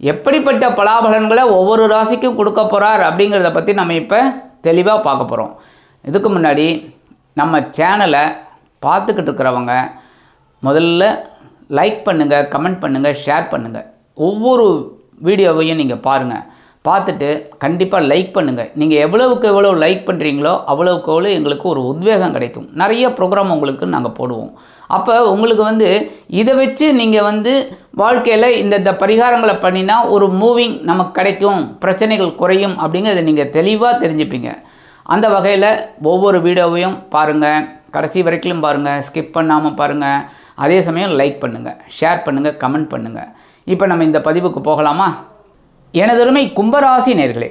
எப்படிப்பட்ட பலாபலன்களை ஒவ்வொரு ராசிக்கும் கொடுக்க போகிறார் அப்படிங்கிறத பற்றி நம்ம இப்போ தெளிவாக பார்க்க போகிறோம் இதுக்கு முன்னாடி நம்ம சேனலை பார்த்துக்கிட்டு இருக்கிறவங்க முதல்ல லைக் பண்ணுங்கள் கமெண்ட் பண்ணுங்கள் ஷேர் பண்ணுங்கள் ஒவ்வொரு வீடியோவையும் நீங்கள் பாருங்கள் பார்த்துட்டு கண்டிப்பாக லைக் பண்ணுங்கள் நீங்கள் எவ்வளவுக்கு எவ்வளோ லைக் பண்ணுறீங்களோ அவ்வளவுக்கு எவ்வளோ எங்களுக்கு ஒரு உத்வேகம் கிடைக்கும். நிறைய ப்ரோக்ராம் உங்களுக்கு நாங்கள் போடுவோம். அப்போ உங்களுக்கு வந்து இதை வச்சு நீங்கள் வந்து வாழ்க்கையில் இந்த இந்த பரிகாரங்களை பண்ணினா ஒரு மூவிங் நமக்கு கிடைக்கும். பிரச்சனைகள் குறையும் அப்படிங்கிறத நீங்கள் தெளிவாக தெரிஞ்சுப்பீங்க. அந்த வகையில் ஒவ்வொரு வீடியோவையும் பாருங்கள் கடைசி வரைக்கும் பாருங்கள் ஸ்கிப் பண்ணாமல் பாருங்கள் அதே சமயம் லைக் பண்ணுங்கள் ஷேர் பண்ணுங்கள் கமெண்ட் பண்ணுங்கள் இப்போ நம்ம இந்த பதிவுக்கு போகலாமா? எனதருமை கும்பராசி நேர்களே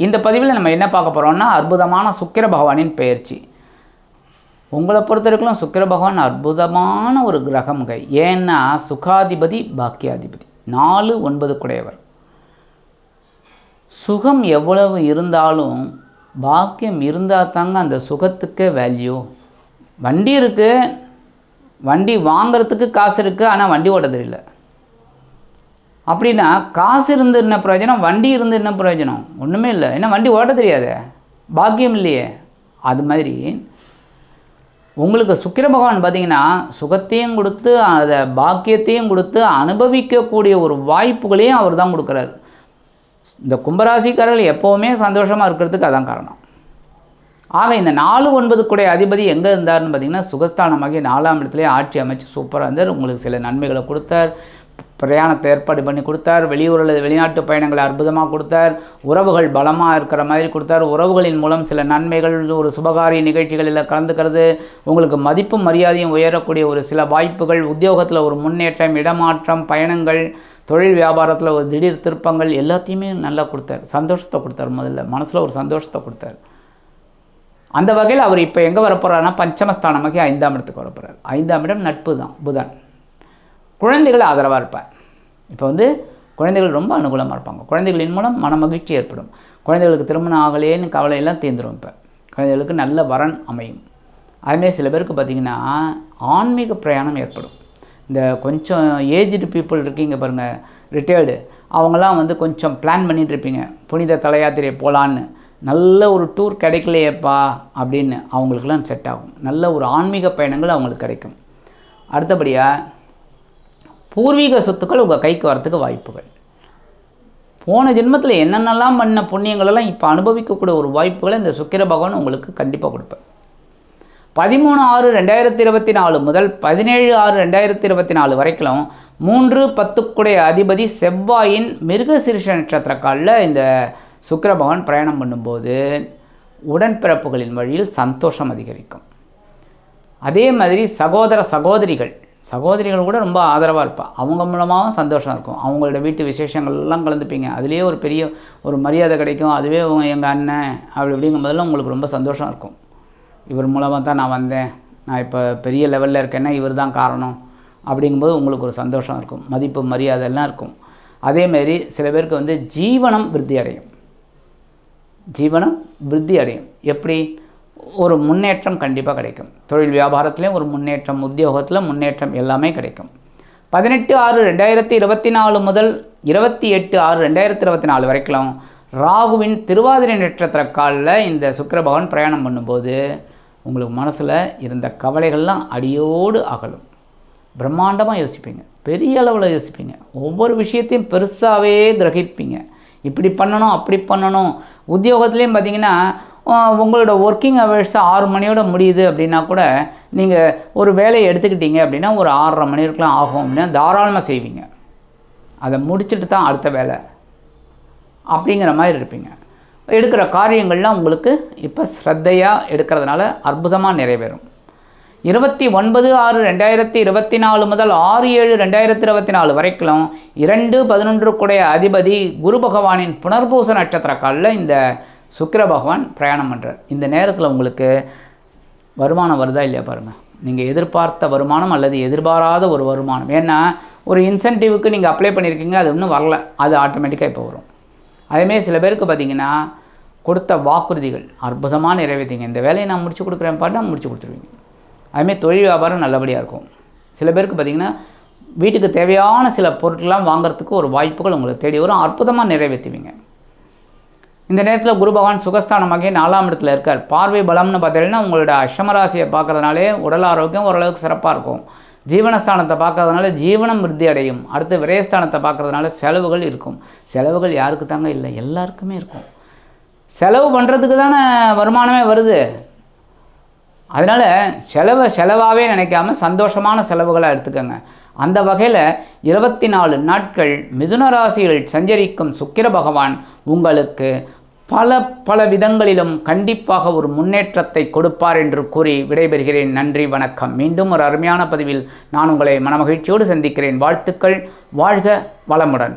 இந்த பதிவில் நம்ம என்ன பார்க்க போகிறோம்னா அற்புதமான சுக்கிர பகவானின் பெயர்ச்சி. உங்களை பொறுத்த வரைக்கும் சுக்கிர பகவான் அற்புதமான ஒரு கிரகம்ங்க. ஏன்னா சுகாதிபதி பாக்கியாதிபதி. நாலு ஒன்பது குடையவர் சுகம் எவ்வளவு இருந்தாலும் பாக்கியம் இருந்தால் தாங்க அந்த சுகத்துக்கே வேல்யூ வண்டி இருக்குது வண்டி வாங்கிறதுக்கு காசு இருக்குது ஆனால் வண்டி ஓட்ட தெரியல அப்படின்னா காசு இருந்து என்ன பிரயோஜனம்? வண்டி இருந்து என்ன பிரயோஜனம்? ஒன்றுமே இல்லை. ஏன்னா வண்டி ஓட்ட தெரியாதே. பாக்கியம் இல்லையே. அது மாதிரி உங்களுக்கு சுக்கிர பகவான் பார்த்தீங்கன்னா சுகத்தையும் கொடுத்து அதை பாக்கியத்தையும் கொடுத்து அனுபவிக்கக்கூடிய ஒரு வாய்ப்புகளையும் அவர் தான் கொடுக்குறாரு. இந்த கும்பராசிக்காரர்கள் எப்போவுமே சந்தோஷமாக இருக்கிறதுக்கு அதான் காரணம். ஆக இந்த நாலு ஒன்பது கூடிய அதிபதி எங்கே இருந்தார்னு பார்த்தீங்கன்னா சுகஸ்தானமாகி நாலாம் இடத்துலேயே ஆட்சி அமைச்சு சூப்பராக இருந்தார். உங்களுக்கு சில நன்மைகளை கொடுத்தார். பிரயாணத்தை ஏற்பாடு பண்ணி கொடுத்தார். வெளியூரில் வெளிநாட்டு பயணங்களை அற்புதமாக கொடுத்தார். உறவுகள் பலமாக இருக்கிற மாதிரி கொடுத்தார். உறவுகளின் மூலம் சில நன்மைகள் ஒரு சுபகாரிய நிகழ்ச்சிகளில் கலந்துக்கிறது. உங்களுக்கு மதிப்பும் மரியாதையும் உயரக்கூடிய ஒரு சில வாய்ப்புகள் உத்தியோகத்தில் ஒரு முன்னேற்றம் இடமாற்றம் பயணங்கள் தொழில் வியாபாரத்தில் ஒரு திடீர் திருப்பங்கள் எல்லாத்தையுமே நல்லா கொடுத்தார். சந்தோஷத்தை கொடுத்தார் முதல்ல. மனசில் ஒரு சந்தோஷத்தை கொடுத்தார். அந்த வகையில் அவர் இப்போ எங்கே வரப்போகிறாருன்னா பஞ்சமஸ்தானமாகி ஐந்தாம் இடத்துக்கு வரப்போகிறார் ஐந்தாம் இடம் நட்பு தான் புதன். குழந்தைகள் ஆதரவாக இருப்பார். இப்போ வந்து குழந்தைகள் ரொம்ப அனுகூலமாக இருப்பாங்க. குழந்தைகளின் மூலம் மன மகிழ்ச்சி ஏற்படும். குழந்தைகளுக்கு திருமணம் ஆகலேன்னு கவலையெல்லாம் தீர்ந்துடும் இப்போ. குழந்தைகளுக்கு நல்ல வரன் அமையும். அதுமாரி சில பேருக்கு பார்த்திங்கன்னா ஆன்மீக பிரயாணம் ஏற்படும். இந்த கொஞ்சம் ஏஜ்டு பீப்புள் இருக்கீங்க பாருங்கள் ரிட்டையர்டு அவங்களாம் வந்து கொஞ்சம் பிளான் பண்ணிகிட்டு இருப்பீங்க. புனித தலையாத்திரையை போகலான்னு நல்ல ஒரு டூர் கிடைக்கலையேப்பா அப்படின்னு அவங்களுக்கெல்லாம் செட் ஆகும். நல்ல ஒரு ஆன்மீக பயணங்கள் அவங்களுக்கு கிடைக்கும். அடுத்தபடியாக பூர்வீக சொத்துக்கள் உங்கள் கைக்கு வரத்துக்கு வாய்ப்புகள். போன ஜென்மத்தில் என்னென்னலாம் பண்ண புண்ணியங்களெல்லாம் இப்போ அனுபவிக்கக்கூடிய ஒரு வாய்ப்புகளை இந்த சுக்கிர பகவான் உங்களுக்கு கண்டிப்பாக கொடுப்பேன் பதிமூணு ஆறு ரெண்டாயிரத்தி இருபத்தி நாலு முதல் பதினேழு ஆறு ரெண்டாயிரத்தி இருபத்தி நாலு வரைக்கும் மூன்று பத்துக்குடைய அதிபதி செவ்வாயின் மிருகசிருஷ நட்சத்திரக்காலில் இந்த சுக்கிர பகவான் பிரயாணம் பண்ணும்போது உடன்பிறப்புகளின் வழியில் சந்தோஷம் அதிகரிக்கும். அதே மாதிரி சகோதர சகோதரிகள் சகோதரிகள் கூட ரொம்ப ஆதரவாக இருப்பாள் அவங்க மூலமாகவும் சந்தோஷம் இருக்கும். அவங்களோட வீட்டு விசேஷங்கள்லாம் கலந்துப்பீங்க. அதுலேயே ஒரு பெரிய ஒரு மரியாதை கிடைக்கும். அதுவே எங்கள் அண்ணன் அப்படி இப்படிங்கும் போதெல்லாம் உங்களுக்கு ரொம்ப சந்தோஷம் இருக்கும். இவர் மூலமாக தான் நான் வந்தேன். நான் இப்போ பெரிய லெவலில் இருக்கேன்னா இவர் தான் காரணம். அப்படிங்கும்போது உங்களுக்கு ஒரு சந்தோஷம் இருக்கும். மதிப்பு மரியாதை எல்லாம் இருக்கும். அதேமாரி சில பேருக்கு வந்து ஜீவனம் விருத்தி அடையும். ஜீவனம் விருத்தி அடையும். எப்படி? ஒரு முன்னேற்றம் கண்டிப்பாக கிடைக்கும். தொழில் வியாபாரத்துலேயும் ஒரு முன்னேற்றம் உத்தியோகத்தில் முன்னேற்றம் எல்லாமே கிடைக்கும். பதினெட்டு ஆறு ரெண்டாயிரத்தி இருபத்தி நாலு முதல் இருபத்தி எட்டு ஆறு ரெண்டாயிரத்தி இருபத்தி நாலு வரைக்கும் ராகுவின் திருவாதிரை நட்சத்திர காலில் இந்த சுக்கரபகவான் பிரயாணம் பண்ணும்போது உங்களுக்கு மனசில் இருந்த கவலைகள்லாம் அடியோடு அகலும். பிரம்மாண்டமாக யோசிப்பீங்க. பெரிய அளவில் யோசிப்பீங்க. ஒவ்வொரு விஷயத்தையும் பெருசாகவே கிரகிப்பீங்க. இப்படி பண்ணணும் அப்படி பண்ணணும். உத்தியோகத்துலேயும் பார்த்தீங்கன்னா உங்களோட ஒர்க்கிங் ஹவர்ஸ் ஆறு மணியோட முடியுது அப்படின்னா கூட நீங்கள் ஒரு வேலையை எடுத்துக்கிட்டீங்க அப்படின்னா ஒரு ஆறரை மணி இருக்கலாம் ஆகும் அப்படின்னா தாராளமாக செய்வீங்க. அதை முடிச்சுட்டு தான் அடுத்த வேலை. அப்படிங்கிற மாதிரி இருப்பீங்க. எடுக்கிற காரியங்கள்லாம் உங்களுக்கு இப்போ ஸ்ரத்தையாக எடுக்கிறதுனால அற்புதமாக நிறைவேறும். இருபத்தி ஒன்பது ஆறு ரெண்டாயிரத்தி இருபத்தி நாலு முதல் ஆறு ஏழு ரெண்டாயிரத்தி இருபத்தி நாலு வரைக்கும் இரண்டு பதினொன்றுக்குடைய அதிபதி குரு பகவானின் புனர்பூச நட்சத்திர காலில் இந்த சுக்கிர பகவான் பிரயாணம் பண்ணுறார் இந்த நேரத்தில் உங்களுக்கு வருமானம் வருதா இல்லையா பாருங்கள் நீங்கள் எதிர்பார்த்த வருமானம் அல்லது எதிர்பாராத ஒரு வருமானம். ஏன்னா ஒரு இன்சென்டிவ்க்கு நீங்கள் அப்ளை பண்ணியிருக்கீங்க அது இன்னும் வரல. அது ஆட்டோமேட்டிக்காக இப்போ வரும். அதேமாரி சில பேருக்கு பார்த்தீங்கன்னா கொடுத்த வாக்குறுதிகள் அற்புதமாக நிறைவேற்றிங்க இந்த வேலையை நான் முடிச்சு கொடுக்குறேன் பாட்டு நான் முடிச்சு கொடுத்துருவீங்க. அதுமாரி தொழில் வியாபாரம் நல்லபடியாக இருக்கும். சில பேருக்கு பார்த்தீங்கன்னா வீட்டுக்கு தேவையான சில பொருட்கள்லாம் வாங்குறதுக்கு ஒரு வாய்ப்புகள் உங்களை தேடி வரும். அற்புதமாக நிறைவேற்றுவீங்க. இந்த நேரத்தில் குரு பகவான் சுகஸ்தானமாகி நாலாம் இடத்துல இருக்கார். பார்வை பலம்னு பார்த்தீங்கன்னா உங்களோட அஷ்டமராசியை பார்க்கறதுனாலே உடல் ஆரோக்கியம் ஓரளவுக்கு சிறப்பாக இருக்கும். ஜீவனஸ்தானத்தை பார்க்கறதுனால ஜீவனம் விருத்தி அடையும். அடுத்து விரயஸ்தானத்தை பார்க்கறதுனால செலவுகள் இருக்கும். செலவுகள் யாருக்கு தாங்க இல்லை எல்லாருக்குமே இருக்கும். செலவு பண்ணுறதுக்கு தானே வருமானமே வருது. அதனால் செலவை செலவாகவே நினைக்காம சந்தோஷமான செலவுகளை எடுத்துக்கோங்க. அந்த வகையில் இருபத்தி நாலு நாட்கள் மிதுன ராசியில் சஞ்சரிக்கும் சுக்கிர பகவான் உங்களுக்கு பல பல விதங்களிலும் கண்டிப்பாக ஒரு முன்னேற்றத்தை கொடுப்பார் என்று கூறி விடைபெறுகிறேன். நன்றி வணக்கம். மீண்டும் ஒரு அருமையான பதிவில் நான் உங்களை மனமகிழ்ச்சியோடு சந்திக்கிறேன். வாழ்த்துக்கள். வாழ்க வளமுடன்.